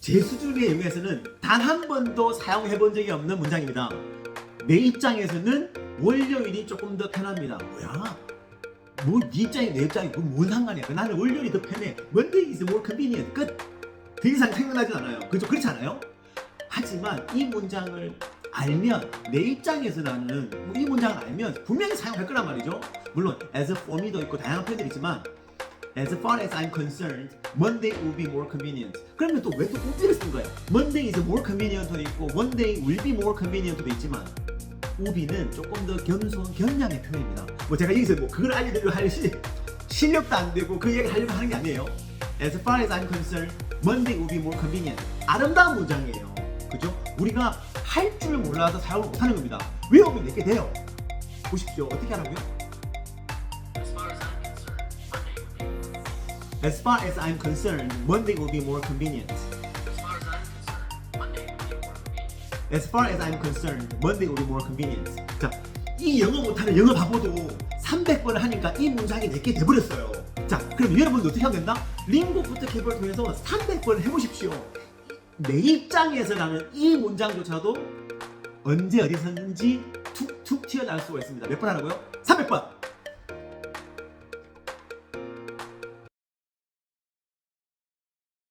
제 수준에 의해서는 단 한 번도 사용해 본 적이 없는 문장입니다. 내 입장에서는 월요일이 조금 더 편합니다. 뭐야? 뭐 네 입장이 내 입장이 그뭔 상관이야? 나는 월요일이 더 편해. Monday is more convenient. 끝. 더 이상 생각나지 않아요. 그죠? 그렇지 않아요? 하지만 이 문장을 알면 내 입장에서 나는 뭐이 문장을 알면 분명히 사용할 거란 말이죠. 물론 as for me도 있고 다양한 표현들이 있지만 as far as I'm concerned, Monday will be more convenient. 그러면 또 왜또 우비를 쓴 거예요? Monday is more convenient도 있고 Monday will be more convenient도 있지만 우비는 조금 더 겸손 겸양의 표현입니다. 뭐 제가 여기서 뭐 그걸 알려드리려 할 시, 실력도 안 되고 그 얘기 하려고 하는 게 아니에요. As far as I'm concerned, Monday will be more convenient. 아름다운 문장이에요. 그죠? 우리가 할 줄 몰라서 사용을 못하는 겁니다. 외우면 내게 돼요. 보십시오. 어떻게 하라고요? As far as I'm concerned, Monday will be more convenient. As far as I'm concerned, Monday will be more convenient. 자, 이 영어 못하는 영어 바보도 300번을 하니까 이 문장이 내게 돼버렸어요. 자, 그럼 여러분도 어떻게 하면 된다? 링고 부트캡을 통해서 300번을 해보십시오. 내 입장에서 나는 이 문장조차도 언제 어디서든지 툭툭 튀어나올 수가 있습니다. 몇 번 하라고요? 300번!